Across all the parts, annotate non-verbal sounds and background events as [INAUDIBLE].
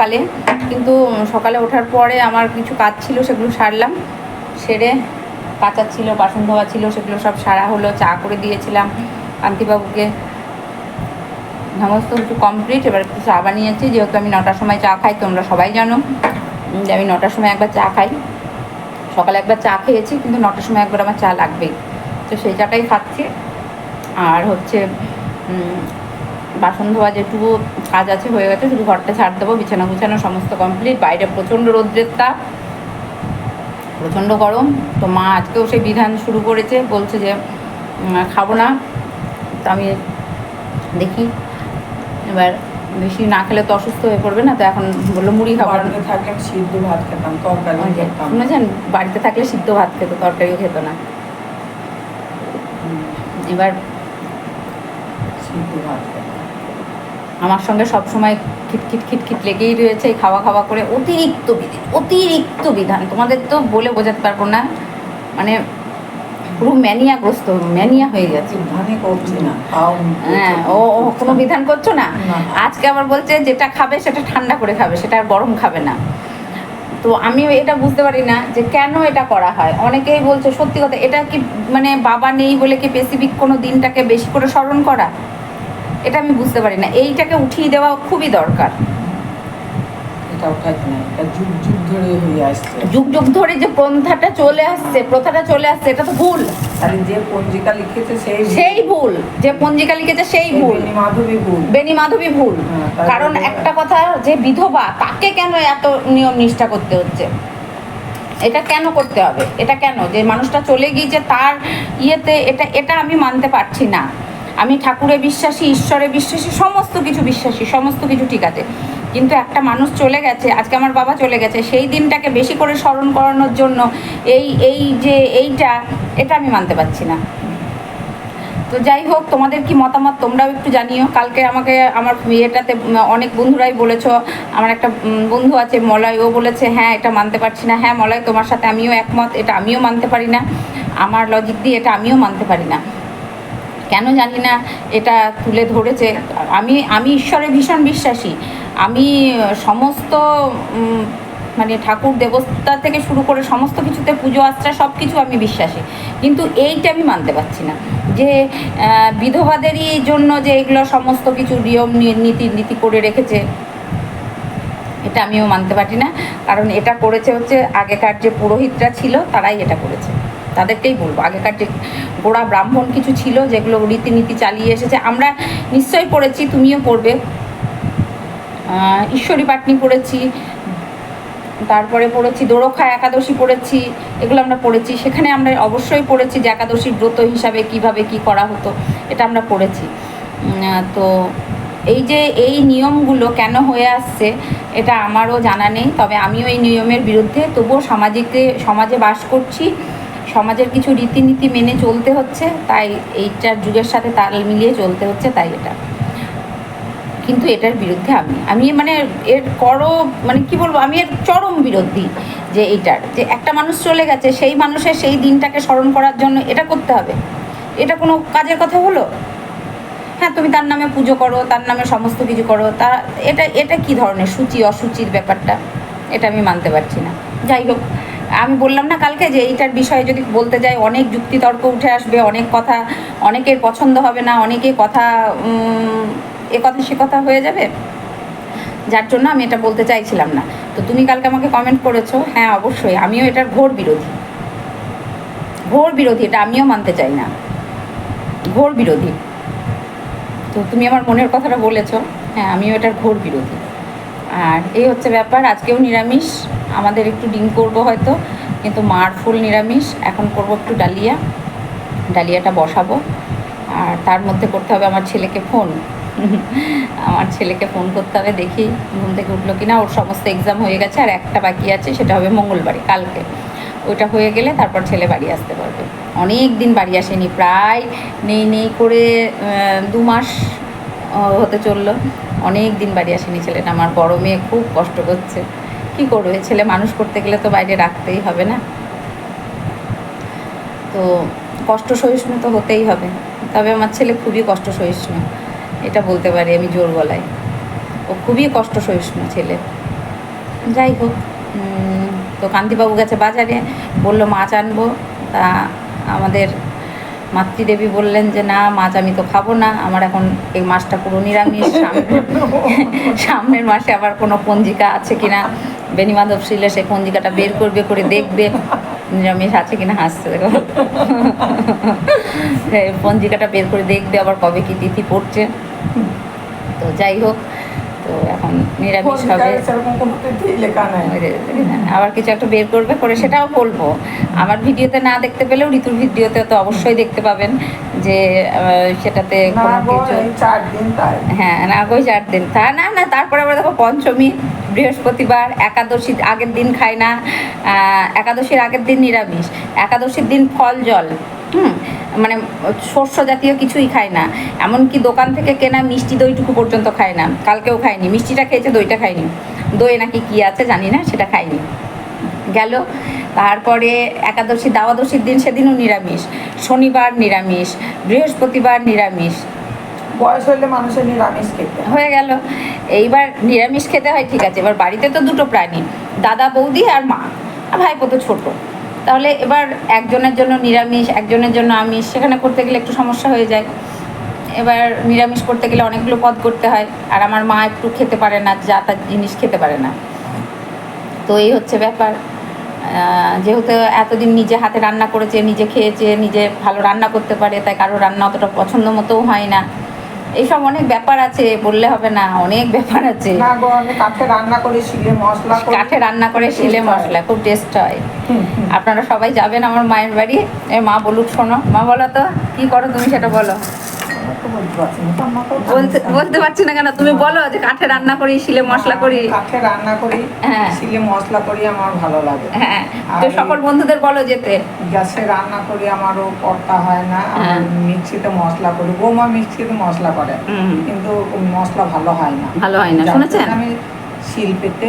সকালে, কিন্তু সকালে ওঠার পরে আমার কিছু কাজ ছিল সেগুলো সারলাম। সেরে কাঁচা ছিল, বাসন ধোয়া ছিল, সেগুলো সব সারা হলো, চা করে দিয়েছিলাম। কান্তিবাবুকে সমস্ত কিছু কমপ্লিট এবার একটু চা বানিয়েছি। যেহেতু আমি নটার সময় চা খাই, তোমরা সবাই জানো যে আমি নটার সময় একবার চা খাই। সকালে একবার চা খেয়েছি, কিন্তু নটার সময় একবার আমার চা লাগবেই। তো সেই চাটাই খাচ্ছি। আর হচ্ছে বাসন ধোয়া যেটুকু কাজ আছে হয়ে গেছে শুধু ঘরটা ছাড় দেবো বিছানা গুছানো সমস্ত কমপ্লিট বাইরে প্রচণ্ড রৌদ্রের তাপ প্রচণ্ড গরম। তো মা আজকেও সেই বিধান শুরু করেছে বলছে যে খাব না। তো আমি দেখি এবার বেশি না খেলে তো অসুস্থ হয়ে পড়বে না তো এখন বলল মুড়ি খাবার বাড়িতে থাকলে সিদ্ধ ভাত খেতাম তরকারি খেতাম। শুনেছেন? বাড়িতে থাকলে সিদ্ধ ভাত খেত তরকারিও খেত না। এবার সিদ্ধ ভাত খেতাম। আমার সঙ্গে সব সময় খিটখিট খিটখিট লেগেই রয়েছে এই খাওয়া খাওয়া করে অতিরিক্ত বিধান অতিরিক্ত বিধান। তোমাদের তো বলে বোঝাতে পারব না। মানে পুরো ম্যানিয়াগ্রস্ত ম্যানিয়া হয়ে গেছে। হ্যাঁ ও ও কোনো বিধান করছ না? না। আজকে আবার বলছে যেটা খাবে সেটা ঠান্ডা করে খাবে সেটা আর গরম খাবে না। তো আমি এটা বুঝতে পারি না যে কেন এটা করা হয়। অনেকেই বলছে সত্যি কথা এটা কি মানে বাবা নেই বলে কি স্পেসিফিক কোনো দিনটাকে বেশি করে স্মরণ করা? এটা আমি বুঝতে পারি না। এইটাকে উঠিয়ে দেওয়া খুবই দরকার। যুগ যুগ ধরে যে পন্থাটা চলে আসছে প্রথাটা চলে আসছে এটা তো ভুল। যে পঞ্জিকা লিখেছে সেই সেই ভুল। যে পঞ্জিকা লিখেছে সেই ভুল। মাধবী ভুল। বেনি মাধবী ভুল। হ্যাঁ, কারণ একটা কথা যে বিধবা তাকে কেন এত নিয়ম নিষ্ঠা করতে হচ্ছে? এটা কেন করতে হবে? এটা কেন? যে মানুষটা চলে গিয়েছে তার ইয়েতে এটা এটা আমি মানতে পারছি না। আমি ঠাকুরে বিশ্বাসী, ঈশ্বরে বিশ্বাসী, সমস্ত কিছু বিশ্বাসী, সমস্ত কিছু ঠিক আছে। কিন্তু একটা মানুষ চলে গেছে, আজকে আমার বাবা চলে গেছে, সেই দিনটাকে বেশি করে স্মরণ করানোর জন্য এই এই যে এইটা, এটা আমি মানতে পারছি না। তো যাই হোক, তোমাদের কি মতামত তোমরাও একটু জানিও। কালকে আমাকে, আমার ইয়েটাতে অনেক বন্ধুরাই বলেছ, আমার একটা বন্ধু আছে মলয়, ও বলেছে হ্যাঁ এটা মানতে পারছি না। হ্যাঁ মলয়, তোমার সাথে আমিও একমত, এটা আমিও মানতে পারি না। আমার লজিক দিয়ে এটা আমিও মানতে পারি না। কেন জানি না, এটা তুলে ধরেছে। আমি আমি ঈশ্বরে ভীষণ বিশ্বাসী। আমি সমস্ত মানে ঠাকুর দেবতা থেকে শুরু করে সমস্ত কিছুতে পুজো, আশ্রা সব কিছু আমি বিশ্বাসী। কিন্তু এইটা আমি মানতে পারছি না যে বিধবাদেরই জন্য যে এগুলো সমস্ত কিছু নিয়ম নীতি নীতি করে রেখেছে, এটা আমিও মানতে পারি না। কারণ এটা করেছে হচ্ছে আগেকার যে পুরোহিতরা ছিল, তারাই এটা করেছে। তাদেরকেই বলব। আগেকার যে গোড়া ব্রাহ্মণ কিছু ছিল যেগুলো রীতিনীতি চালিয়ে এসেছে, আমরা নিশ্চয়ই পড়েছি, তুমিও পড়বে। ঈশ্বরী পাটনি পড়েছি, তারপরে পড়েছি দোরখা একাদশী পড়েছি, এগুলো আমরা পড়েছি। সেখানে আমরা অবশ্যই পড়েছি যে একাদশীর ব্রত হিসাবে কীভাবে কি করা হতো, এটা আমরা পড়েছি। তো এই যে এই নিয়মগুলো কেন হয়ে আসছে, এটা আমারও জানা নেই, তবে আমিও এই নিয়মের বিরুদ্ধে তবুও সামাজিকে সমাজে বাস করছি। সমাজের কিছু রীতিনীতি মেনে চলতে হচ্ছে, তাই এইটার যুগের সাথে তাল মিলিয়ে চলতে হচ্ছে, তাই এটা। কিন্তু এটার বিরুদ্ধে আমি আমি মানে এর করো মানে কি বলব, আমি এর চরম বিরোধী যে এইটার, যে একটা মানুষ চলে গেছে, সেই মানুষের সেই দিনটাকে স্মরণ করার জন্য এটা করতে হবে। এটা কোনো কাজের কথা হলো? হ্যাঁ তুমি তার নামে পুজো করো, তার নামে সমস্ত কিছু করো, তা এটা এটা কি ধরনের সূচি, অসুচির ব্যাপারটা? এটা আমি মানতে পারছি না। যাই হোক আমি বললাম না কালকে যে এইটার বিষয়ে যদি বলতে যাই, অনেক যুক্তিতর্ক উঠে আসবে, অনেক কথা, অনেকের পছন্দ হবে না, অনেকে কথা এ কথা সে কথা হয়ে যাবে। যার জন্য আমি এটা বলতে চাইছিলাম না। তো তুমি কালকে আমাকে কমেন্ট করেছ হ্যাঁ অবশ্যই। আমিও এটার ঘোর বিরোধী। ঘোর বিরোধী, এটা আমিও মানতে চাই না। ঘোর বিরোধী। তো তুমি আমার মনের কথাটা বলেছ হ্যাঁ আমিও এটার ঘোর বিরোধী। আর এই হচ্ছে ব্যাপার, আজকেও নিরামিষ। আমাদের একটু ডিম করব হয়তো, কিন্তু মার ফুল নিরামিষ। এখন করব একটু ডালিয়া। ডালিয়াটা বসাবো। আর তার মধ্যে করতে হবে আমার ছেলেকে ফোন। [LAUGHS] আমার ছেলেকে ফোন করতে হবে, দেখি ঘুম থেকে উঠল কিনা। ওর সমস্ত এক্সাম হয়ে গেছে আর একটা বাকি আছে, সেটা হবে মঙ্গলবারে, কালকে। ওইটা হয়ে গেলে তারপর ছেলে বাড়ি আসতে পারবে। অনেক দিন বাড়ি আসেনি, প্রায় নেই নেই করে দু মাস হতে চলল। অনেক দিন বাড়ি আসেনি ছেলেটা। আমার বড় মেয়ে খুব কষ্ট করছে। কি করবে? ছেলে মানুষ করতে গেলে তো বাইরে রাখতেই হবে না। তো কষ্ট সহিষ্ণু তো হতেই হবে। তবে আমার ছেলে খুবই কষ্ট সহিষ্ণু, এটা বলতে পারি আমি জোর গলায়। ও খুবই কষ্ট সহিষ্ণু ছেলে। যাই হোক তো কান্তিবাবু গেছে বাজারে, বলল, মাছ আনব। তা আমাদের মাতৃদেবী বললেন যে, না, মাছ আমি তো খাব না। আমার এখন এই মাছটা পুরো নিরামিষ। সামনের মাসে আবার কোনো পঞ্জিকা আছে কিনা বেনি মাধব শিলে সে পঞ্জিকাটা বের করবে, করে দেখবে। নিরামিষ আছে কিনা হাসছে, দেখো। পঞ্জিকাটা বের করে দেখবে, আবার কবে কি তিথি পড়ছে। তো যাই হোক তো এখন নিরামিষ হবে। আবার কিছু একটা বের করবে করে সেটাও বলব। আমার ভিডিওতে না দেখতে পেলেও ঋতুর ভিডিওতে তো অবশ্যই দেখতে পাবেন যে সেটাতে হ্যাঁ না গই চার দিন। তা না না তারপরে আবার দেখো পঞ্চমী বৃহস্পতিবার একাদশী আগের দিন খায় না। একাদশীর আগের দিন নিরামিষ। একাদশীর দিন ফল জল। হুম? মানে শস্য জাতীয় কিছুই খায় না। এমনকি দোকান থেকে কেনা মিষ্টি দইটুকু পর্যন্ত খায় না। কালকেও খায়নি। মিষ্টিটা খেয়েছে দইটা খায়নি। দই নাকি কি আছে জানি না সেটা খায়নি। গেল। তারপরে একাদশী দ্বাদশীর দিন সেদিনও নিরামিষ। শনিবার নিরামিষ বৃহস্পতিবার নিরামিষ। বয়স হলে মানুষের নিরামিষ খেতে। হয়ে গেল। এইবার নিরামিষ খেতে হয় ঠিক আছে। এবার বাড়িতে তো দুটো প্রাণী। দাদা বৌদি আর মা। আর ভাইপো তো ছোট। তাহলে এবার একজনের জন্য নিরামিষ, একজনের জন্য আমিষ, সেখানে করতে গেলে একটু সমস্যা হয়ে যায়। এবার নিরামিষ করতে গেলে অনেকগুলো পদ করতে হয়, আর আমার মা একটু খেতে পারে না, যা তার জিনিস খেতে পারে না। তো এই হচ্ছে ব্যাপার। যেহেতু এতদিন নিজে হাতে রান্না করেছে, নিজে খেয়েছে, নিজে ভালো রান্না করতে পারে, তাই কারও রান্না অতটা পছন্দ মতোও হয় না। এইসব অনেক ব্যাপার আছে বললে হবে না অনেক ব্যাপার আছে। কাঠে রান্না করে শিলে মশলা কাঠে রান্না করে শিলে মশলা খুব টেস্ট হয়। আপনারা সবাই যাবেন আমার মায়ের বাড়ি। এ মা বলুক শোনো। মা বলো তো কি করো তুমি সেটা বলো। বলতে পারছি না, কেন তুমি বলো যে কাঠে রান্না করি শিলে মশলা করি। কাঠে রান্না করি হ্যাঁ। শিলে মশলা করি আমার ভালো লাগে। হ্যাঁ তো সকল বন্ধুদের বলো যেতে। গ্যাসে রান্না করি আমারও পড়তা হয় না হ্যাঁ। মিক্সিতে মশলা করি। বৌমা মিক্সিতে মশলা করে কিন্তু মশলা ভালো হয় না। ভালো হয় না শুনেছেন? আমি শিল পেতে।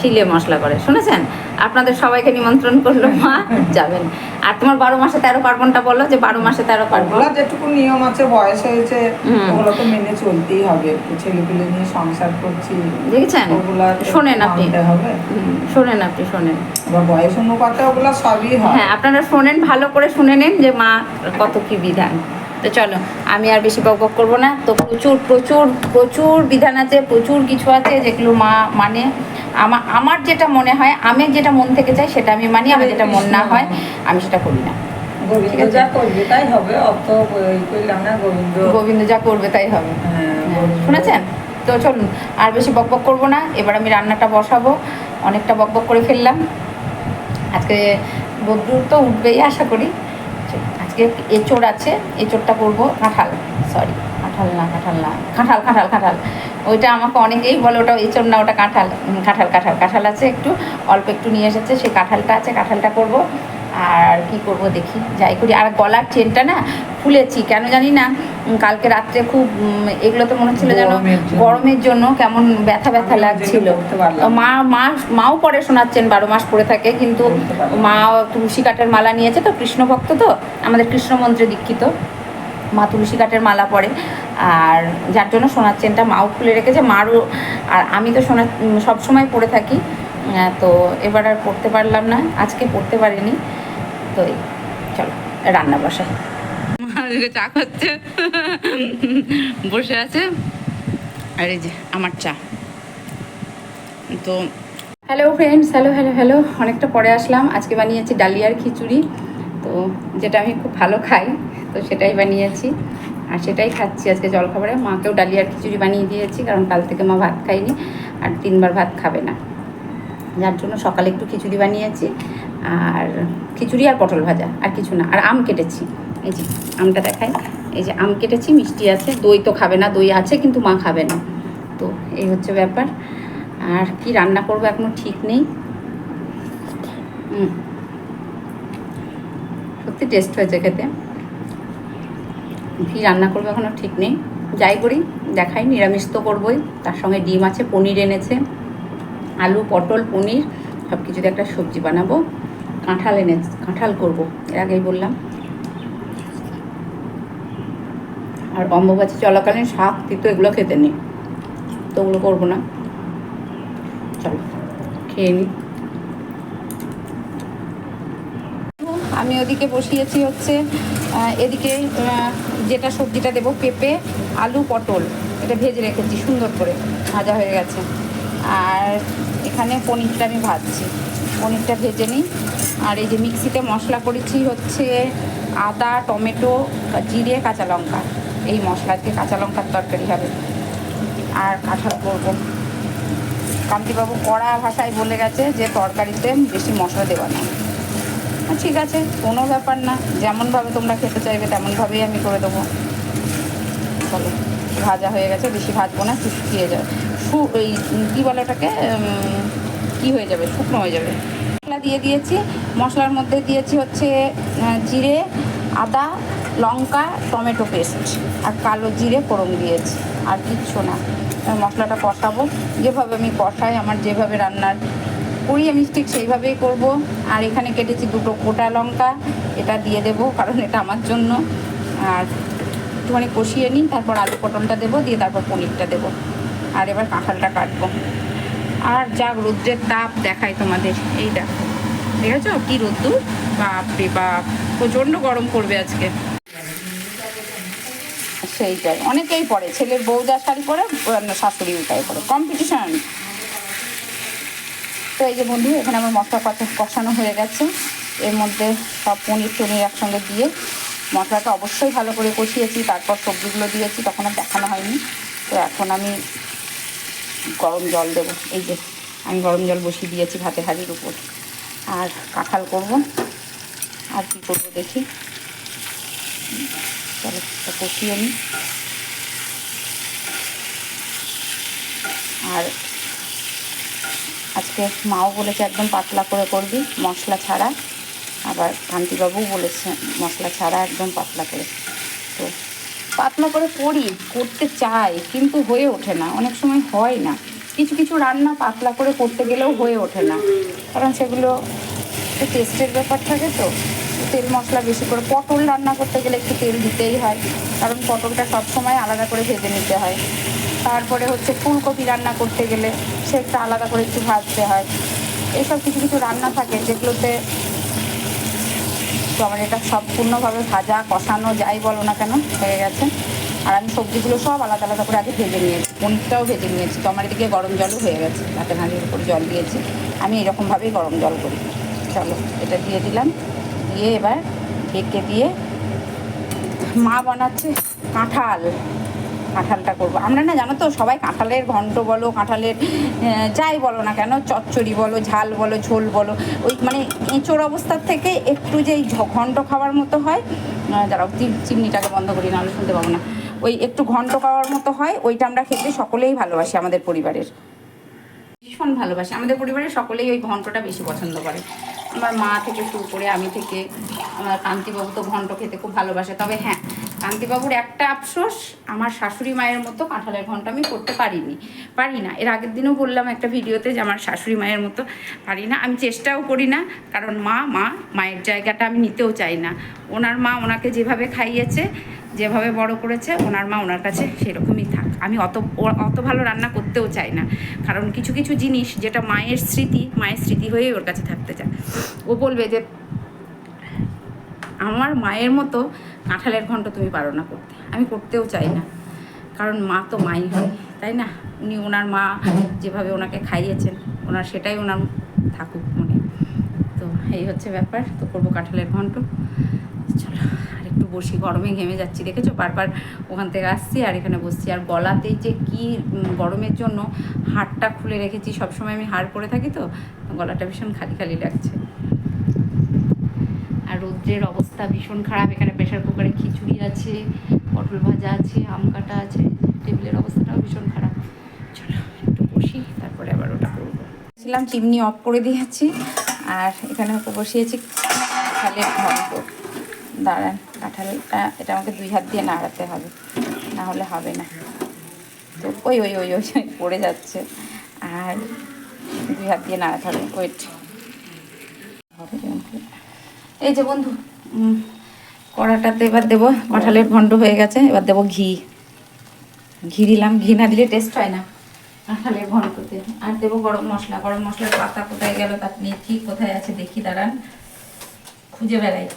শিলে মশলা করে। শুনেছেন? আপনাদের সবাইকে নিমন্ত্রণ করল মা যাবেন। আর তোমার বারো মাসে তেরো পার্বণটা বলো যে বারো মাসে তেরো পার্বণ। যেটুকু নিয়ম আছে বয়স হয়েছে ওগুলো তো মেনে চলতেই হবে। ছেলে পেলে নিয়ে সংসার করছি দেখেছেন? ওগুলা শোনেন আপনি। শোনেন আপনি শোনেন। বয়স অনুপাতে ওগুলো সবই হয়। হ্যাঁ আপনারা শোনেন ভালো করে শুনে নিন যে মা কত কি বিধান। তো চলো আমি আর বেশি বক বক করব না। তো প্রচুর প্রচুর প্রচুর বিধান আছে প্রচুর কিছু আছে যেগুলো মা মানে আমার আমার যেটা মনে হয় আমি যেটা মন থেকে চাই সেটা আমি মানি আমার যেটা মন না হয় আমি সেটা করি না। গোবিন্দ যা করবে তাই হবে হ্যাঁ, হ্যাঁ, শুনেছেন? তো চলুন আর বেশি বক বক করব না এবার আমি রান্নাটা বসাবো। অনেকটা বক বক করে ফেললাম। আজকে বদ্রুর তো উঠবেই আশা করি। আজকে এঁচোড় আছে, এচোড়টা করব কাঁঠাল সরি কাঁঠাল না কাঁঠাল না, কাঁঠাল কাঁঠাল কাঁঠাল। ওইটা আমাকে অনেকেই বলে ওটা এঁচোড় না, ওটা কাঁঠাল। কাঁঠাল কাঁঠাল কাঁঠাল আছে একটু, অল্প একটু নিয়ে এসেছে, সেই কাঁঠালটা আছে, কাঁঠালটা করব আর কি করব দেখি যাই করি। আর গলার চেনটা না ফুলেছি কেন জানি না কালকে রাত্রে খুব এগুলো তো মনে হচ্ছিল যেন গরমের জন্য। কেমন ব্যথা ব্যথা লাগছিল। মা মা মাও পরে শোনাচ্ছেন বারো মাস পরে থাকে কিন্তু মা তুলসী কাঠের মালা নিয়েছে তো কৃষ্ণভক্ত তো আমাদের কৃষ্ণ মন্ত্রে দীক্ষিত। মা তুলসী কাঠের মালা পরে। আর যার জন্য সোনার চেনটা মাও খুলে রেখেছে মারও আর আমি তো সোনার সবসময় পরে থাকি। তো এবার আর পড়তে পারলাম না আজকে পড়তে পারিনি। তো এই চলো রান্না বসাই চা খাচ্ছে। বসে আছে। আর এই যে আমার চা। তো hello friends hello hello hello অনেকটা পরে আসলাম। আজকে বানিয়েছি ডালিয়ার খিচুড়ি। তো যেটা আমি খুব ভালো খাই তো সেটাই বানিয়েছি। আর সেটাই খাচ্ছি আজকে জলখাবারে। মাকেও ডালিয়ার খিচুড়ি বানিয়ে দিয়েছি কারণ কাল থেকে মা ভাত খায়নি আর তিনবার ভাত খাবে না। যার জন্য সকালে একটু খিচুড়ি বানিয়েছি। আর খিচুড়ি আর পটল ভাজা, আর কিছু না। আর আম কেটেছি। এই যে, আমটা দেখাই। এই যে, আম কেটেছি, মিষ্টি আছে। দই তো খাবে না, দই আছে, কিন্তু মা খাবে না। তো, এই হচ্ছে ব্যাপার। আর কি রান্না করব এখনও ঠিক নেই। সত্যি টেস্ট হয়েছে খেতে। কি রান্না করব এখনও ঠিক নেই। যাই করি, দেখাই, নিরামিষ তো করবোই। তার সঙ্গে ডিম আছে, পনির এনেছে। আলু, পটল, পনির সব কিছুতে একটা সবজি বানাবো। কাঁঠাল এনে, কাঁঠাল করব। এর আগেই বললাম। আর অম্বুবাচী চলাকালীন শাক, তিতো এগুলো খেতে নেই তো ওগুলো করব না। চলো, খেয়ে নিই আমি ওদিকে বসিয়েছি হচ্ছে এদিকে যেটা সবজিটা দেবো, পেঁপে, আলু, পটল। এটা ভেজে রেখেছি, সুন্দর করে, ভাজা হয়ে গেছে। আর এখানে পনিরটা আমি ভাজছি। পনিরটা ভেজে নিই। আর এই যে মিক্সিতে মশলা করেছি হচ্ছে আদা, টমেটো, জিরে, কাঁচা লঙ্কা। এই মশলা দিয়ে কাঁচা লঙ্কার তরকারি হবে। আর কাঁঠাল করব। কান্তিবাবু কড়া ভাষায় বলে গেছে যে তরকারিতে বেশি মশলা দেওয়া না। ঠিক আছে, কোনো ব্যাপার না। যেমনভাবে তোমরা খেতে চাইবে তেমনভাবেই আমি করে দেবো। চলো, ভাজা হয়ে গেছে, বেশি ভাজবো না, শুকিয়ে যাবে। এই কী বলে ওটাকে? কী হয়ে যাবে? শুকনো হয়ে যাবে। মশলা দিয়ে দিয়েছি। মশলার মধ্যে দিয়েছি হচ্ছে জিরে, আদা, লঙ্কা, টমেটো পেস্ট আর কালো জিরে ফোড়ন দিয়েছি। আর কিচ্ছু না। মশলাটা কষাবো। যেভাবে আমি কষাই, আমার যেভাবে রান্নার করি, আমি ঠিক সেইভাবেই করব। আর এখানে কেটেছি দুটো গোটা লঙ্কা। এটা দিয়ে দেবো, কারণ এটা আমার জন্য। আর একটুখানি কষিয়ে নিই, তারপর আলু পটলটা দেবো, দিয়ে তারপর পনিরটা দেবো। আর এবার কাঁঠালটা কাটবো। আর যা রৌদ্রের তাপ দেখাই তোমাদের, এই দেখো। আছে কি রোদ্দুর? বাপরে বাপ, প্রচণ্ড গরম করবে আজকে। সেইটাই, অনেকেই পরে ছেলের বউ যা শাড়ি পরে শাশুড়ি উল্টাই পরে কম্পিটিশন তো এই যে বন্ধু, এখানে আমার মশলা কষা কষানো হয়ে গেছে। এর মধ্যে সব পনির টনির একসঙ্গে দিয়ে মশলাটা অবশ্যই ভালো করে কষিয়েছি, তারপর সবজিগুলো দিয়েছি, তখন আর দেখানো হয়নি। তো এখন আমি গরম জল দেবো। এই যে, আমি গরম জল বসিয়ে দিয়েছি ভাতে হাঁড়ির উপর। আর কাঁঠাল করব। আর কি করব দেখি। চলো কষিয়ে নিই। আর আজকে মাও বলেছে একদম পাতলা করে করবি, মশলা ছাড়া। আবার কান্তিবাবুও বলেছে মশলা ছাড়া একদম পাতলা করে। তো পাতলা করে করি, করতে চাই, কিন্তু হয়ে ওঠে না। অনেক সময় হয় না। কিছু কিছু রান্না পাতলা করে করতে গেলেও হয়ে ওঠে না। কারণ সেগুলো টেস্টের ব্যাপার থাকে তো। তেল মশলা বেশি করে, পটল রান্না করতে গেলে একটু তেল দিতেই হয়। কারণ পটলটা সবসময় আলাদা করে ভেজে নিতে হয়। তারপরে হচ্ছে ফুলকপি রান্না করতে গেলে সেটা আলাদা করে একটু ভাজতে হয়। এইসব কিছু কিছু রান্না থাকে যেগুলোতে তো আমার এটা সম্পূর্ণভাবে ভাজা, কষানো, যাই বলো না কেন, হয়ে গেছে। আর আমি সবজিগুলো সব আলাদা আলাদা করে আগে ভেজে নিয়েছি পনিরটাও ভেজে নিয়েছি। তো আমার এদিকে গরম জলও হয়ে গেছে, ভাতে হাঁড়ির উপর জল দিয়েছি। আমি এরকমভাবেই গরম জল করি। চলো, এটা দিয়ে দিলাম। দিয়ে এবার ঢেকে দিয়ে মা বানাচ্ছে কাঁঠাল। কাঁঠালটা করব। আমরা না জানো তো, সবাই কাঁঠালের ঘন্ট বলো, কাঁঠালের যাই বলো না কেন, চচ্চড়ি বলো, ঝাল বলো, ঝোল বলো, ওই মানে এঁচোড় অবস্থার থেকে একটু যেই ঘন্ট খাওয়ার মতো হয় দাঁড়াও চিমনিটাকে বন্ধ করি, নাহলে শুনতে পাবো না। ওই একটু ঘন্ট খাওয়ার মতো হয়, ওইটা আমরা খেতে সকলেই ভালোবাসি আমাদের পরিবারের। ভীষণ ভালোবাসি। আমাদের পরিবারের সকলেই ওই ঘন্টটা বেশি পছন্দ করে। আমার মা থেকে শুরু করে আমি থেকে আমার কান্তিবাবু তো ঘন্ট খেতে খুব ভালোবাসে। তবে হ্যাঁ কান্তিবাবুর একটা আফসোস, আমার শাশুড়ি মায়ের মতো কাঁঠালের ঘন্ট আমি করতে পারিনি, পারি না। এর আগের দিনও বললাম একটা ভিডিওতে যে আমার শাশুড়ি মায়ের মতো পারি না। আমি চেষ্টাও করি না, কারণ মা মা, মায়ের জায়গাটা আমি নিতেও চাই না। ওনার মা ওনাকে যেভাবে খাইয়েছে, যেভাবে বড় করেছে, ওনার মা ওনার কাছে সেরকমই থাক। আমি অত অত ভালো রান্না করতেও চাই না। কারণ কিছু কিছু জিনিস যেটা মায়ের স্মৃতি মায়ের স্মৃতি হয়েই ওর কাছে থাকতে চায়। ও বলবে যে, আমার মায়ের মতো কাঁঠালের ঘন্ট তুমি পারো না করতে। আমি করতেও চাই না। কারণ মা তো মাই হয়, তাই না? উনি ওনার মা যেভাবে ওনাকে খাইয়েছেন, ওনার সেটাই ওনার থাকুক মনে। তো এই হচ্ছে ব্যাপার। তো করব কাঁঠালের ঘন্ট। চলো একটু বসি গরমে ঘেমে যাচ্ছি, দেখেছ? বারবার ওখান থেকে আসছি আর এখানে বসছি। আর গলাতে যে কি গরমের জন্য হাড়টা খুলে রেখেছি, সবসময় আমি হাড় পরে থাকি তো, গলাটা ভীষণ খালি খালি লাগছে। আর রৌদ্রের অবস্থা ভীষণ খারাপ, এখানে প্রেশার কুকারে খিচুড়ি আছে, পটল ভাজা আছে, আম কাটা আছে, টেবিলের অবস্থাটাও ভীষণ খারাপ। চলো, একটু বসি, তারপরে আবার ওটা করব। ছিলাম, চিমনি অফ করে দিয়েছি, আর এখানে বসিয়েছি কাঁঠালের ঘন্ট দাঁড়ান। কাঁঠালটা এটা আমাকে দুই হাত দিয়ে নাড়াতে হবে না হলে হবে না। তো ওই ওই ওই ওই পড়ে যাচ্ছে। আর দুই হাত দিয়ে নাড়াতে হবে ওয়েট হবে এই যে বন্ধু কড়াটাতে এবার দেবো, কাঁঠালের ঘন্ট হয়ে গেছে, এবার দেবো ঘি। ঘি দিলাম, ঘি না দিলে টেস্ট হয় না কাঁঠালের ঘন্টতে আর দেবো গরম মশলা, গরম মশলার পাতা কোথায় গেল তার মেথি কোথায় আছে দেখি, দাঁড়ান। খুঁজে বেড়াই।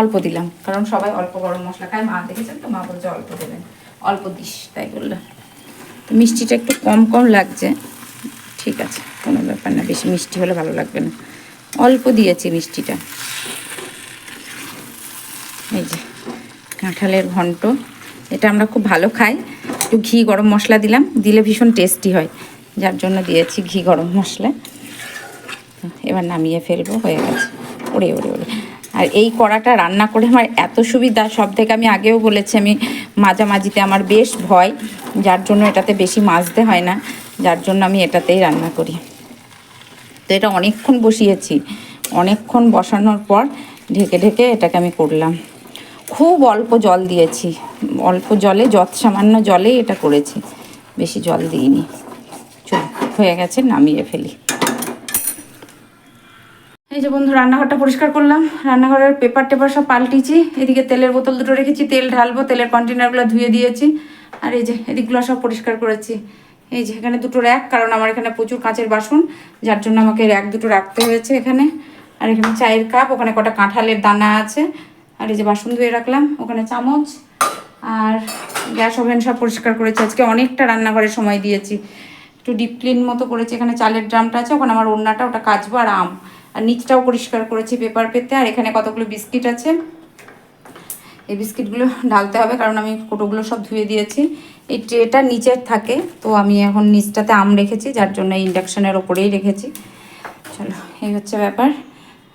অল্প দিলাম, কারণ সবাই অল্প গরম মশলা খায়। মা দেখেছেন তো? মা বলছে অল্প দেবেন, অল্প দিস, তাই বলল। তো মিষ্টিটা একটু কম কম লাগছে, ঠিক আছে, কোনো ব্যাপার না, বেশি মিষ্টি হলে ভালো লাগবে না। অল্প দিয়েছি মিষ্টিটা। এই যে, কাঁঠালের ঘন্ট, এটা আমরা খুব ভালো খাই। একটু ঘি গরম মশলা দিলাম, দিলে ভীষণ টেস্টি হয়। যার জন্য দিয়েছি ঘি গরম মশলা। এবার নামিয়ে ফেলব, হয়ে গেছে। ওরে ওরে ওরে আর এই কড়াটা রান্না করে আমার এত সুবিধা, সব থেকে আমি আগেও বলেছি, আমি মাঝামাঝিতে আমার বেশ ভয়, যার জন্য এটাতে বেশি মাজতে হয় না, যার জন্য আমি এটাতেই রান্না করি। তো এটা অনেকক্ষণ বসিয়েছি, অনেকক্ষণ বসানোর পর ঢেকে ঢেকে এটাকে আমি করলাম। খুব অল্প জল দিয়েছি, অল্প জলে যত সামান্য জলেই এটা করেছি, বেশি জল দিইনি। চল, হয়ে গেছে, নামিয়ে ফেলি। এই যে বন্ধু, রান্নাঘরটা পরিষ্কার করলাম। রান্নাঘরের পেপার টেপার সব পাল্টিছি এদিকে তেলের বোতল দুটো রেখেছি, তেল ঢালবো, তেলের কন্টেনারগুলো ধুয়ে দিয়েছি। আর এই যে এদিকগুলো সব পরিষ্কার করেছি। এই যে এখানে দুটো র্যাক, কারণ আমার এখানে প্রচুর কাঁচের বাসন, যার জন্য আমাকে র্যাক দুটো রাখতে হয়েছে এখানে। আর এখানে চায়ের কাপ, ওখানে কটা কাঁঠালের দানা আছে। আর এই যে বাসন ধুয়ে রাখলাম, ওখানে চামচ। আর গ্যাস ওভেন সব পরিষ্কার করেছি। আজকে অনেকটা রান্নাঘরের সময় দিয়েছি। একটু ডিপ ক্লিন মতো করেছি। এখানে চালের ড্রামটা আছে, ওখানে আমার ওড়নাটা, ওটা কাচবো আর আম। আর নিচটাও পরিষ্কার করেছি পেপার পেতে। আর এখানে কতগুলো বিস্কিট আছে? এই বিস্কিটগুলো ঢালতে হবে, কারণ আমি কোটোগুলো সব ধুয়ে দিয়েছি। এই ট্রেটা নিচের থাকে, তো আমি এখন নিচটাতে আম রেখেছি, যার জন্য ইন্ডাকশানের ওপরেই রেখেছি। চলো, এই হচ্ছে ব্যাপার।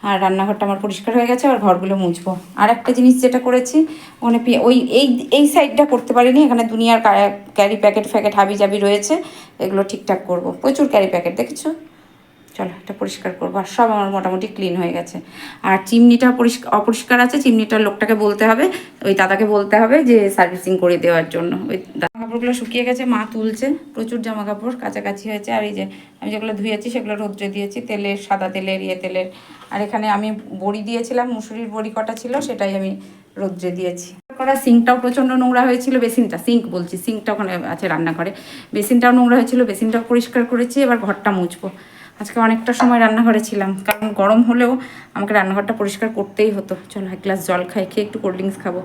আর রান্নাঘরটা আমার পরিষ্কার হয়ে গেছে আর ঘরগুলো মুছবো। আর একটা জিনিস যেটা করেছি, ওখানে ওই, এই এই সাইডটা করতে পারিনি, এখানে দুনিয়ার ক্যারি প্যাকেট ফ্যাকেট হাবি জাবি রয়েছে, এগুলো ঠিকঠাক করব। প্রচুর ক্যারি প্যাকেট, দেখেছ? চলো এটা পরিষ্কার করব। আর সব আমার মোটামুটি ক্লিন হয়ে গেছে। আর চিমনিটা পরিষ্কার অপরিষ্কার আছে, চিমনিটার লোকটাকে বলতে হবে। ওই দাদাকে বলতে হবে যে সার্ভিসিং করে দেওয়ার জন্য। ওই জামা কাপড়গুলো শুকিয়ে গেছে, মা তুলছে। প্রচুর জামা কাপড় কাছাকাছি হয়েছে। আর এই যে আমি যেগুলো ধুয়েছি সেগুলো রোদ্রে দিয়েছি, তেলের, সাদা তেলের ইয়ে তেলের। আর এখানে আমি বড়ি দিয়েছিলাম, মুসুরির বড়ি কটা ছিল, সেটাই আমি রোদ্রে দিয়েছি। করা সিঙ্কটাও প্রচণ্ড নোংরা হয়েছিল, বেসিনটা, সিঙ্ক বলছি, সিঙ্কটা ওখানে আছে রান্নাঘরে। বেসিনটাও নোংরা হয়েছিল, বেসিনটাও পরিষ্কার করেছি, এবার ঘরটা মুছবো। আজকে অনেকটা সময় রান্নাঘরে ছিলাম কারণ গরম হলেও আমাকে রান্নাঘরটা পরিষ্কার করতেই হতো। চলো এক গ্লাস জল খাই খেয়ে একটু কোল্ড ড্রিঙ্কস খাব।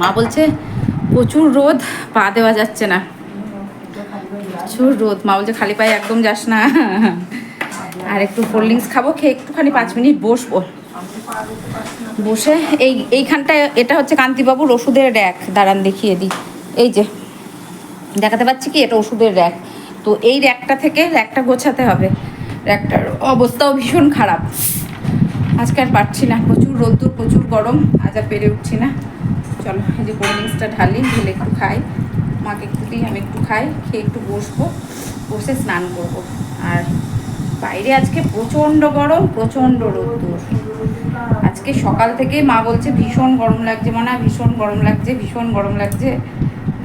মা বলছে প্রচুর রোদ পা দেওয়া যাচ্ছে না। প্রচুর রোদ মা বলছে খালি পায়ে একদম যাস না। আর একটু কোল্ড ড্রিঙ্কস খাব খেয়ে একটুখানি পাঁচ মিনিট বসবো। বসে, এই, এইখানটায়, এটা হচ্ছে কান্তিবাবুর ওষুধের র্যাক। দাঁড়ান, দেখিয়ে দিই। এই যে, দেখাতে পাচ্ছি কি? এটা ওষুধের র্যাক। তো এই র্যাকটা থেকে র্যাকটা গোছাতে হবে। র্যাকটার অবস্থাও ভীষণ খারাপ। আজকে আর পারছি না। প্রচুর রোদ্দুর, প্রচুর গরম। আজ আর পেরে উঠছি না। চলো, এই যে কোল্ড ড্রিঙ্কসটা ঢালি, ঢেলে একটু খাই। মাকে একটু দিই, আমি একটু খাই, খেয়ে একটু বসবো। বসে স্নান করব। আর বাইরে আজকে প্রচণ্ড গরম, প্রচণ্ড রোদ্দুর। আজকে সকাল থেকে মা বলছে, ভীষণ গরম লাগছে মনা, ভীষণ গরম লাগছে, ভীষণ গরম লাগছে।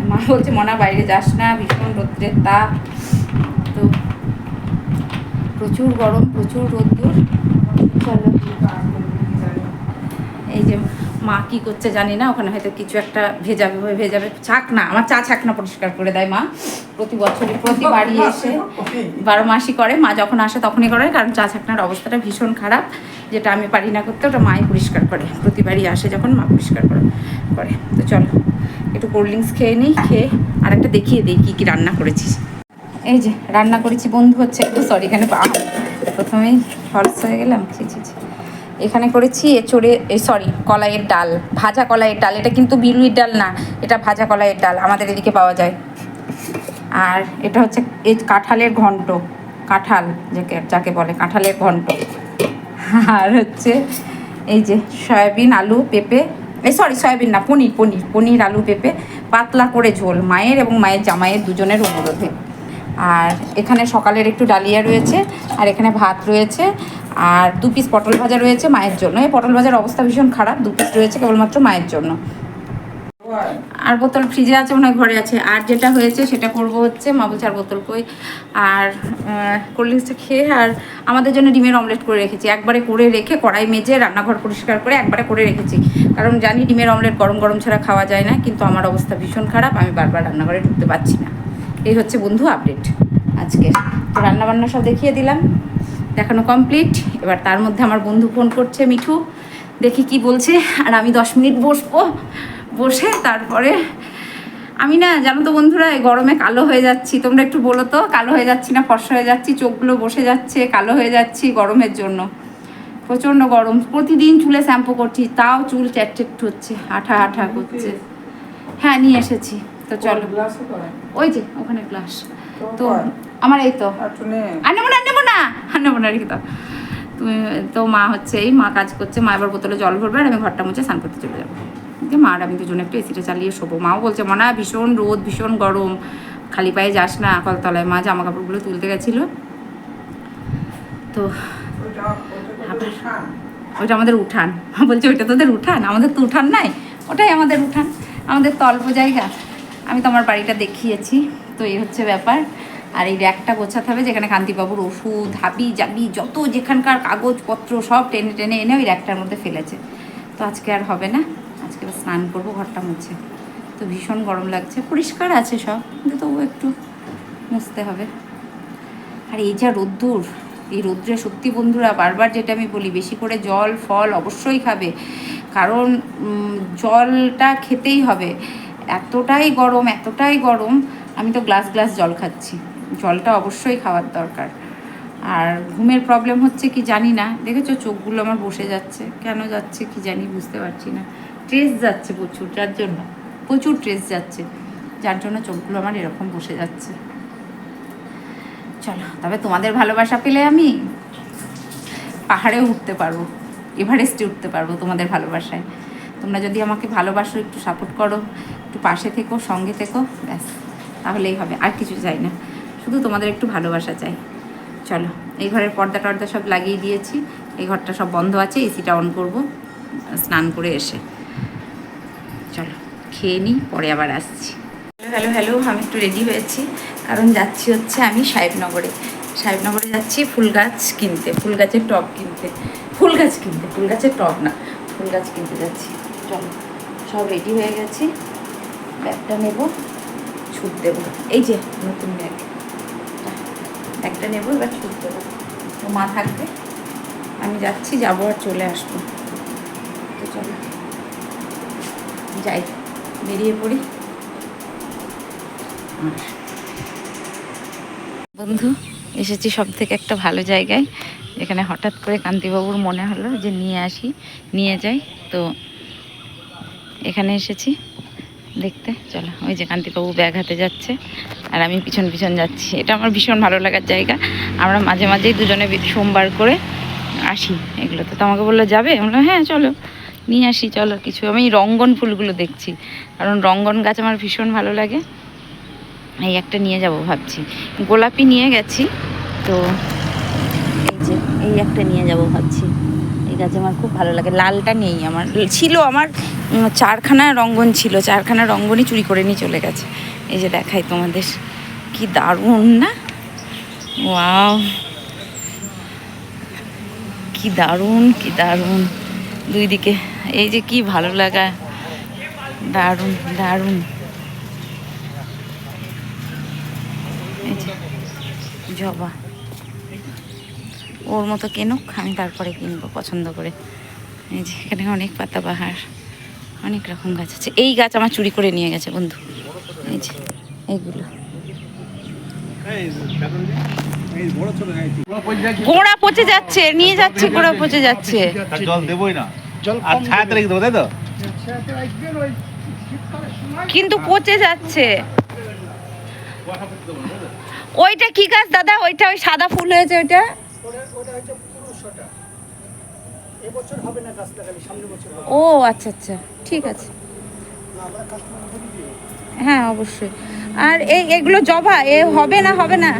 মা বলছে, মনা, বাইরে যাস না, ভীষণ রোদ্রের তাপ। তো প্রচুর গরম, প্রচুর রোদ্দুর। চলো। মা কি করছে জানি না, ওখানে হয়তো কিছু একটা ভেজাবে ভেজাবে। ছাক না, আমার চা ছাকনা পরিষ্কার করে দেয় মা। প্রতি বছরই, প্রতি বাড়ি এসে বারো মাসই করে, মা যখন আসে তখনই করে, কারণ চা ছাকনার অবস্থাটা ভীষণ খারাপ, যেটা আমি পারি না করতে, ওটা মাই পরিষ্কার করে। প্রতিবারই আসে যখন, মা পরিষ্কার করে করে। তো চলো, একটু কোল্ড ড্রিঙ্কস খেয়ে নিই, খেয়ে আর একটা দেখিয়ে দিই কী কী রান্না করেছিস। এই যে, রান্না করেছি, বন্ধু হচ্ছে, একটু সরি এখানে পা- প্রথমেই ফলস হয়ে গেলাম, ছি ছি ছি। এখানে করেছি এচড়ে সরি কলাইয়ের ডাল, ভাজা কলাইয়ের ডাল, এটা কিন্তু বিলুইর ডাল না, এটা ভাজা কলাইয়ের ডাল, আমাদের এদিকে পাওয়া যায়। আর এটা হচ্ছে এই কাঁঠালের ঘন্ট, কাঁঠাল যাকে যাকে বলে, কাঁঠালের ঘন্ট। আর হচ্ছে এই যে সয়াবিন, আলু, পেঁপে এই সরি সয়াবিন না, পনির পনির পনির, আলু, পেঁপে, পাতলা করে ঝোল, মায়ের এবং মায়ের জামাইয়ের দুজনের অনুরোধে। আর এখানে সকালের একটু ডালিয়া রয়েছে, আর এখানে ভাত রয়েছে, আর দু পিস পটল ভাজা রয়েছে মায়ের জন্য। এই পটল ভাজার অবস্থা ভীষণ খারাপ, দু পিস রয়েছে কেবলমাত্র মায়ের জন্য। আর বোতল ফ্রিজে আছে মনে ঘরে আছে। আর যেটা হয়েছে সেটা করব হচ্ছে মা বলছে আর বোতল কই। আর কোল্ড ড্রিঙ্কসটা খেয়ে, আর আমাদের জন্য ডিমের অমলেট করে রেখেছি। একবারে করে রেখে কড়াই মেজে রান্নাঘর পরিষ্কার করে একবারে করে রেখেছি। কারণ জানি ডিমের অমলেট গরম গরম ছাড়া খাওয়া যায় না, কিন্তু আমার অবস্থা ভীষণ খারাপ, আমি বারবার রান্নাঘরে ঢুকতে পারছি না। এই হচ্ছে বন্ধু আপডেট আজকে তো রান্নাবান্না সব দেখিয়ে দিলাম। দেখানো কমপ্লিট এবার তার মধ্যে আমার বন্ধু ফোন করছে মিঠু। দেখি কি বলছে। আর আমি দশ মিনিট বসবো। বসে তারপরে আমি না জানো তো বন্ধুরা এই গরমে কালো হয়ে যাচ্ছি। তোমরা একটু বলো তো কালো হয়ে যাচ্ছি না ফর্সা হয়ে যাচ্ছি? চোখগুলো বসে যাচ্ছে কালো হয়ে যাচ্ছি গরমের জন্য। প্রচণ্ড গরম। প্রতিদিন চুলে শ্যাম্পু করছি তাও চুল চ্যাটচেট হচ্ছে আঠা আঠা করছে। হ্যাঁ নিয়ে এসেছি। তো চলো। ওই যে ওখানে গ্লাস তো আমার এই তো। আর নে আর নেব না আর নেব না আর নেব না রেখে দাও তুমি তো মা হচ্ছে এই মা কাজ করছে মা এবার বোতলে জল ভরবে আর আমি ঘরটা মুছে স্নান করতে চলে যাব। যে মা আর আমি দুজনে একটু এসিটা চালিয়ে শোবো। মাও বলছে মনে ভীষণ রোদ ভীষণ গরম খালি পায়ে যাস না কলতলায় মা জামা কাপড়গুলো তুলতে গেছিল। তো ওইটা আমাদের উঠান। বলছে ওইটা তোদের উঠান? আমাদের তো উঠান নাই। ওটাই আমাদের উঠান। আমাদের তো অল্প জায়গা। আমি তো আমার বাড়িটা দেখিয়েছি, তো এই হচ্ছে ব্যাপার। আর এই র্যাকটা গোছাতে হবে, যেখানে কান্তিবাবুর ওষুধ, হাবি জাবি, যত যেখানকার কাগজপত্র সব টেনে টেনে এনে ওই র্যাকটার মধ্যে ফেলেছে। তো আজকে আর হবে না। আজকে স্নান করব, ঘরটা মুছে। তো ভীষণ গরম লাগছে। পরিষ্কার আছে সব, কিন্তু তবু একটু মুছতে হবে। আর এই যা রোদ্দুর, এই রোদ্রে সত্যি বন্ধুরা বারবার যেটা আমি বলি, বেশি করে জল, ফল অবশ্যই খাবে। কারণ জলটা খেতেই হবে। এতটাই গরম এতটাই গরম, আমি তো গ্লাস গ্লাস জল খাচ্ছি। জলটা অবশ্যই খাওয়ার দরকার। আর ঘুমের প্রবলেম হচ্ছে কি জানি না। দেখেছ চোখগুলো আমার বসে যাচ্ছে। কেন যাচ্ছে কি জানি বুঝতে পারছি না। ট্রেস যাচ্ছে প্রচুর, যার জন্য? প্রচুর ট্রেস যাচ্ছে। যার জন্য চোখগুলো আমার এরকম বসে যাচ্ছে। চলো, তবে তোমাদের ভালোবাসা পেলে আমি পাহাড়েও উঠতে পারব, এভারেস্টে উঠতে পারব তোমাদের ভালোবাসায়। তোমরা যদি আমাকে ভালোবাসো, একটু সাপোর্ট করো। একটু পাশে থেকো, সঙ্গে থেকো, ব্যাস, তাহলেই হবে, আর কিছু চাই না। শুধু তোমাদের একটু ভালোবাসা চাই। চলো, এই ঘরের পর্দা টর্দা সব লাগিয়ে দিয়েছি। এই ঘরটা সব বন্ধ আছে, এসিটা অন করব, স্নান করে এসে। চলো, খেয়ে নিই, পরে আবার আসছি। হ্যালো হ্যালো, আমি একটু রেডি হয়েছি। কারণ যাচ্ছি হচ্ছে আমি সাহেবনগরে। সাহেবনগরে যাচ্ছি ফুল গাছ কিনতে, ফুল গাছের টব কিনতে। ফুল গাছ কিনতে, ফুল গাছের টব না, ফুল গাছ কিনতে যাচ্ছি। চলো, সব রেডি হয়ে গেছি। ব্যাগটা নেব, ছুট দেবো। এই যে, নতুন ব্যাগ। ব্যাগটা নেব, এবার ছুট দেবো। তো মা থাকবে, আমি যাচ্ছি, যাব আর চলে আসব। তো চলো, যাই, বেরিয়ে পড়ি। বন্ধু, এসেছি সব থেকে একটা ভালো জায়গায় এখানে হঠাৎ করে কান্তিবাবুর মনে হলো যে নিয়ে আসি, নিয়ে যাই। তো এখানে এসেছি। দেখতে, চলো। ওই যে কান্তিবাবু ব্যাগ হাতে যাচ্ছে, আর আমি পিছন পিছন যাচ্ছি। এটা আমার ভীষণ ভালো লাগার জায়গা। আমরা মাঝে মাঝেই দুজনে সোমবার করে আসি এগুলোতে তো আমাকে বলল, যাবে? বললাম হ্যাঁ চলো। নিয়ে আসি, চলো। কিছু, আমি রঙ্গন ফুলগুলো দেখছি। কারণ রঙ্গন গাছ আমার ভীষণ ভালো লাগে। এই একটা নিয়ে যাব ভাবছি। গোলাপি নিয়ে গেছি, তো এই যে, এই একটা নিয়ে যাব ভাবছি। গাছ আমার খুব ভালো লাগে। লালটা নেই আমার। ছিল আমার চারখানা রঙ্গন ছিল, চারখানা রঙ্গনই চুরি করে নিয়ে চলে গেছে। এই যে দেখাই তোমাদের, কি দারুণ না? ওয়াও। কি দারুণ কি দারুণ। দুই দিকে, এই যে কি ভালো লাগা। দারুণ দারুণ। জবা। ওর মতো কেনুক আমি তারপরে কিনবো পছন্দ করে। এই যে এখানে অনেক পাতাবাহার অনেক রকম গাছ আছে। এই গাছ আমার চুরি করে নিয়ে গেছে বন্ধু। এই যে এইগুলো। গোড়া পচে যাচ্ছে নিয়ে যাচ্ছে গোড়া পচে যাচ্ছে। জল দেবই না। আর ছায়াতে রেখে দেবো তাই তো? কিন্তু পচে যাচ্ছে। ওইটা কি গাছ দাদা? ওইটা ওই সাদা ফুল হয়েছে ওইটা? ও আচ্ছা আচ্ছা ঠিক আছে। হ্যাঁ অবশ্যই। আর এই এগুলো জবা এ হবে না হবে না?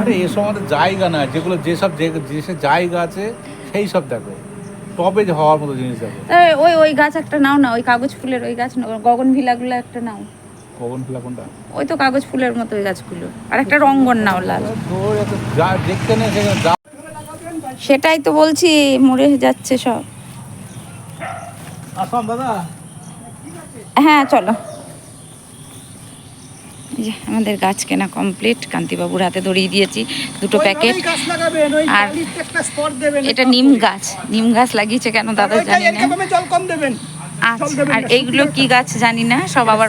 আরে এসব আমাদের জায়গা না যেগুলো যেসব যে- যেসব জায়গা আছে সেই সব দেখো। টবে হওয়ার মতো জিনিস আছে তা ওই ওই গাছ একটা নাও না ওই কাগজ ফুলের ওই গাছ গগন ভিলাগুলো একটা নাও। কখন ফেলা কোনটা? ওই তো কাগজ ফুলের মতো ওই গাছগুলো। আর একটা রঙ্গন নাও লাল। তোর এত যা দেখতে নেই সেটাই তো বলছি মরে যাচ্ছে সব। আসাম দাদা? হ্যাঁ চলো। এই যে আমাদের গাছ কেনা কমপ্লিট কান্তিবাবুর হাতে ধরিয়ে দিয়েছি দুটো প্যাকেট। আর এটা নিম গাছ নিম গাছ লাগিয়েছে কেন দাদা জানি না। জল কম দেবেন। আচ্ছা আর এইগুলো কি গাছ জানি না সব আবার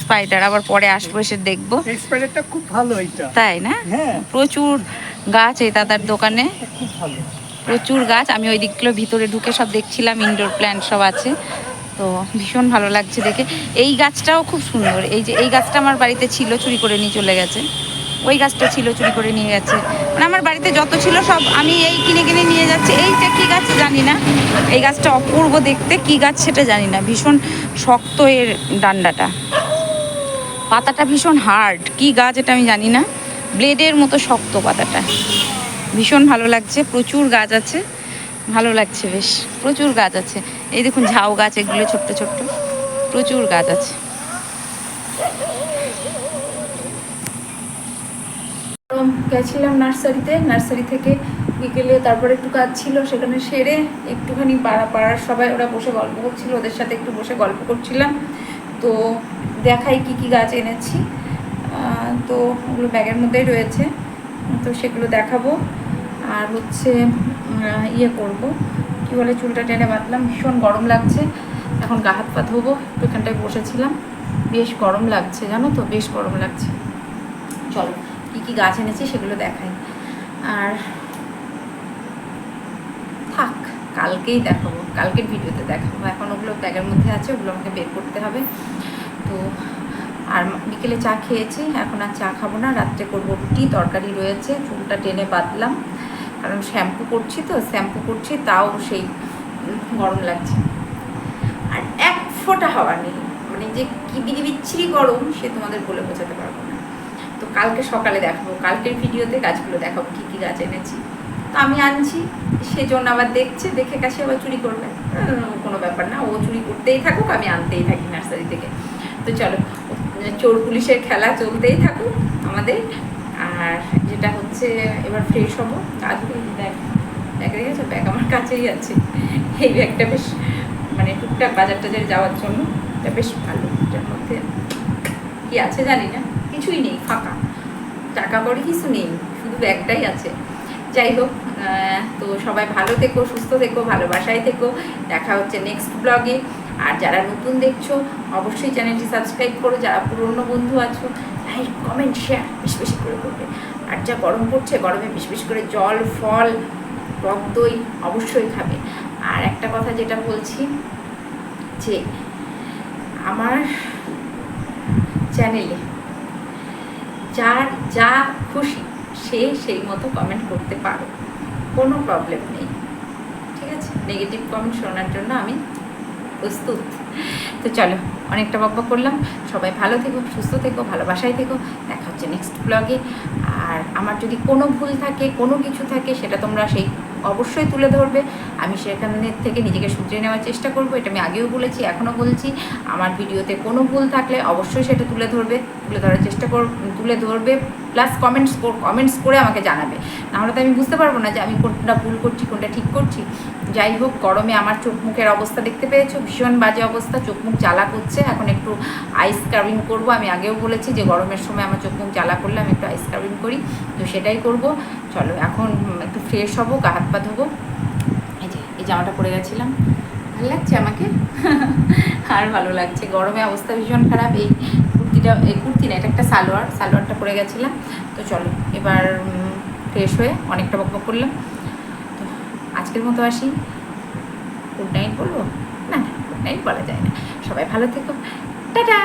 স্পাইডার আবার পরে আসব এসে দেখব। স্পাইডারটা খুব ভালো এটা তাই না? হ্যাঁ। প্রচুর গাছ এই দাদার দোকানে। খুব ভালো। প্রচুর গাছ আমি ওই দিকগুলো ভিতরে ঢুকে সব দেখছিলাম ইনডোর প্ল্যান্ট সব আছে। তো ভীষণ ভালো লাগছে দেখে। এই গাছটাও খুব সুন্দর এই যে এই গাছটা আমার বাড়িতে ছিল চুরি করে নিয়ে চলে গেছে। ওই গাছটা ছিল, চুরি করে নিয়ে গেছে। মানে আমার বাড়িতে যত ছিল সব আমি এই কিনে কিনে নিয়ে যাচ্ছি। এইটা কি গাছ জানি না। এই গাছটা অপূর্ব দেখতে, কি গাছ সেটা জানি না। ভীষণ শক্ত এর ডান্ডাটা। পাতাটা ভীষণ হার্ড। কি গাছ এটা আমি জানি না। ব্লেডের মতো শক্ত পাতাটা। ভীষণ ভালো লাগছে। প্রচুর গাছ আছে। ভালো লাগছে বেশ। প্রচুর গাছ আছে। এই দেখুন ঝাউ গাছ, এগুলো ছোট্ট ছোট্ট। প্রচুর গাছ আছে। গেছিলাম নার্সারিতে। নার্সারি থেকে বিকেলে তারপরে একটু কাজ ছিল, সেখানে সেরে একটুখানি পাড়া পাড়ার সবাই ওরা বসে গল্প করছিল, ওদের সাথে একটু বসে গল্প করছিলাম। তো দেখাই কি কি গাছ এনেছি। তো ওগুলো ব্যাগের মধ্যেই রয়েছে। তো সেগুলো দেখাবো। আর হচ্ছে ইয়ে করব। কি বলে, চুলটা টেনে বাঁধলাম। ভীষণ গরম লাগছে। এখন গা হাত পা ধোবো। একটু এখানটায় বসেছিলাম। বেশ গরম লাগছে, জানো তো? বেশ গরম লাগছে। চলো। কী কী গাছ এনেছি সেগুলো দেখাই। আর থাক, কালকেই দেখাবো, কালকের ভিডিওতে দেখাবো। এখন ওগুলো ব্যাগের মধ্যে আছে, ওগুলো আমাকে বের করতে হবে। তো আর বিকেলে চা খেয়েছি, এখন আর চা খাব না, রাত্রে করব রুটি, তরকারি রয়েছে, চুলটা টেনে বাঁধলাম। কারণ শ্যাম্পু করছি তো, শ্যাম্পু করছি, তাও সেই গরম লাগছে। আর এক ফোঁটা হাওয়া নেই মানে যে কি বিচ্ছিরি গরম, সে তোমাদের বলে বোঝাতে পারব কালকে সকালে দেখাবো, কালকের ভিডিওতে গাছগুলো দেখাবো, কী কী গাছ এনেছি। তো আমি আনছি, সেজন্য আবার দেখছে, দেখে কাছে আবার চুরি করবে। কোনো ব্যাপার না, ও চুরি করতেই থাকুক, আমি আনতেই থাকি নার্সারি থেকে। তো চলো, চোর পুলিশের খেলা চলতেই থাকুক আমাদের। আর যেটা হচ্ছে, এবার ফ্রেশ হব। গাছগুলো দেখ, দেখা গেছে ব্যাগ আমার কাছেই আছে। এই ব্যাগটা বেশ মানে টুকটাক বাজার টাজার যাওয়ার জন্য, এটা বেশ ভালো। এটার মধ্যে কি আছে জানি না, কিছুই নেই, ফাঁকা। টাকা করি কিছু নেই শুধু ব্যাগটাই আছে। যাই হোক তো সবাই ভালো থেকো, সুস্থ থেকো, ভালোবাসায় থেকো। দেখা হচ্ছে নেক্সট ব্লগে আর যারা নতুন দেখছ, অবশ্যই চ্যানেলটি সাবস্ক্রাইব করো। যারা পুরনো বন্ধু আছো লাইক কমেন্ট শেয়ার বেশি বেশি করে করবে। আর যা গরম পড়ছে, গরমে বেশি বেশি করে জল, ফল, টক দই অবশ্যই খাবে। আর একটা কথা যেটা বলছি, যে আমার চ্যানেলে যার যা খুশি সে সেই মতো কমেন্ট করতে পারো। কোনো প্রবলেম নেই। ঠিক আছে? নেগেটিভ কমেন্ট শোনার জন্য আমি প্রস্তুত। তো চলো। অনেকটা বকবক করলাম। সবাই ভালো থেকো, সুস্থ থেকো, ভালোবাসায় থেকো। দেখা হচ্ছে নেক্সট ব্লগে আর আমার যদি কোনো ভুল থাকে, কোনো কিছু থাকে, সেটা তোমরা সেই অবশ্যই তুলে ধরবে। আমি সেখানে থেকে নিজেকে শুধরে নেওয়ার চেষ্টা করব। এটা আমি আগেও বলেছি, এখনও বলছি। আমার ভিডিওতে কোনো ভুল থাকলে অবশ্যই সেটা তুলে ধরবে, তুলে ধরার চেষ্টা কর, তুলে ধরবে। প্লাস কমেন্টস কমেন্টস করে আমাকে জানাবে। নাহলে তো আমি বুঝতে পারব না যে আমি কোনটা ভুল করছি, কোনটা ঠিক করছি। যাই হোক, গরমে আমার চোখ মুখের অবস্থা দেখতে পেয়েছ? ভীষণ বাজে অবস্থা চোখ মুখ জ্বালা করছে। এখন একটু আইস কার্ভিং করব। আমি আগেও বলেছি যে গরমের সময় আমার চোখ মুখ জ্বালা করলে আমি একটু আইস কার্ভিং করি। তো সেটাই করব। চলো, এখন একটু ফ্রেশ হব, গা হাত পা ধোবো। এই যে, এই জামাটা পরে গেছিলাম। ভালো লাগছে আমাকে? [LAUGHS] আর ভালো লাগছে। গরমে অবস্থা ভীষণ খারাপ। এই কুর্তিটা, এই কুর্তি না, এটা একটা সালোয়ার। সালোয়ারটা পরে গেছিলাম। তো চলো, এবার ফ্রেশ হয়ে অনেকটা বকবক করলাম। আজকের মতো আসি। গুড নাইট বলব? না না গুড নাইট বলা যায় না। সবাই ভালো থেকো। টাটা!